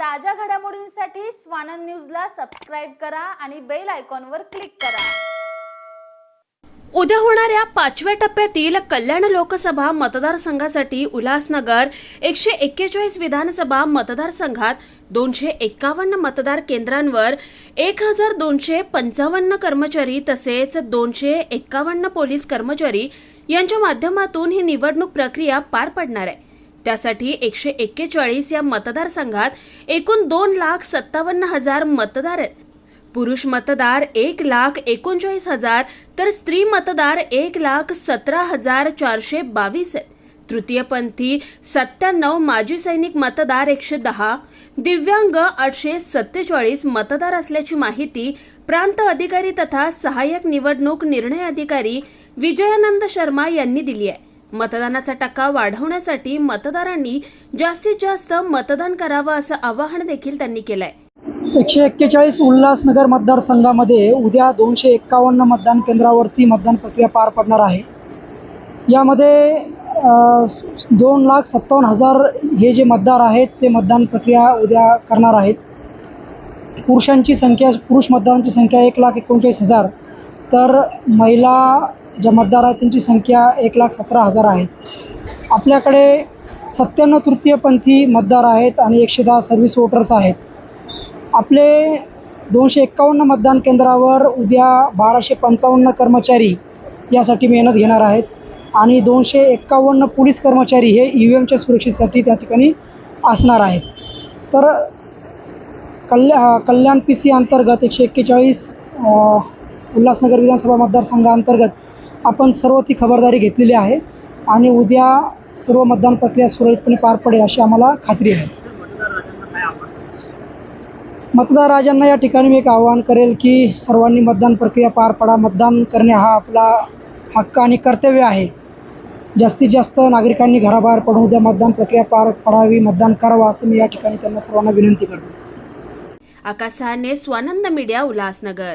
ताज्या घडामोडींसाठी स्वानंद न्यूजला सबस्क्राईब करा आणि बेल आयकॉनवर क्लिक करा. उद्या होणाऱ्या पाचव्या टप्प्यातील कल्याण लोकसभा मतदारसंघासाठी उल्हासनगर एकशे एक्केचाळीस विधानसभा मतदारसंघात दोनशे एक्कावन्न मतदार केंद्रांवर एक हजार दोनशे पंचावन्न कर्मचारी तसेच दोनशे एक्कावन्न पोलीस कर्मचारी यांच्या माध्यमातून ही निवडणूक प्रक्रिया पार पडणार आहे. त्यासाठी एकशे एक्केचाळीस या मतदारसंघात एकूण दोन लाख सत्तावन्न हजार मतदार आहेत. पुरुष मतदार एक लाख एकोणचाळीस हजार तर स्त्री मतदार एक लाख सतरा हजार चारशे बावीस आहेत. तृतीयपंथी सत्त्याण्णव माजी सैनिक मतदार एकशे दहा दिव्यांग आठशे सत्तेचाळीस मतदार असल्याची माहिती प्रांत अधिकारी तथा सहाय्यक निवडणूक निर्णय अधिकारी विजयानंद शर्मा यांनी दिली आहे. मतदानाचा टक्का वाढवण्यासाठी मतदारांनी जास्तीत जास्त मतदान करावं असं आवाहन देखील त्यांनी केलंय. एकशे एक्केचाळीस उल्हासनगर मतदारसंघामध्ये उद्या दोनशे एक्कावन्न मतदान केंद्रावरती मतदान प्रक्रिया पार पडणार आहे. यामध्ये दोन लाख सत्तावन्न हजार हे जे मतदार आहेत ते मतदान प्रक्रिया उद्या करणार आहेत. पुरुषांची संख्या पुरुष मतदारांची संख्या एक लाख एकोणचाळीस हजार. तर महिला ज्या मतदार आहेत त्यांची संख्या एक लाख सतरा हजार आहे. आपल्याकडे सत्त्याण्णव तृतीयपंथी मतदार आहेत आणि एकशे दहा सर्व्हिस वोटर्स आहेत. आपले दोनशे एक्कावन्न मतदान केंद्रावर उद्या बाराशे पंचावन्न कर्मचारी यासाठी मेहनत घेणार आहेत आणि दोनशे एक्कावन्न पोलीस कर्मचारी हे ई व्ही एमच्या सुरक्षेसाठी त्या ठिकाणी असणार आहेत. तर कल्या कल्याण पी सी अंतर्गत एकशे एक्केचाळीस उल्हासनगर विधानसभा मतदारसंघाअंतर्गत आपण सर्व ती खबरदारी घेतलेली आहे आणि उद्या सर्व मतदान प्रक्रिया सुरळीतपणे पार पडेल अशी आम्हाला खात्री आहे. मतदार राजांना या ठिकाणी मी एक आवाहन करेल की सर्वांनी मतदान प्रक्रिया पार पडा. मतदान करणे हा आपला हक्क आणि कर्तव्य आहे. जास्तीत जास्त नागरिकांनी घराबाहेर पडून उद्या मतदान प्रक्रिया पार पडावी मतदान करावं असं मी या ठिकाणी त्यांना सर्वांना विनंती करतो. आकाश स्वानंद मीडिया उल्हासनगर.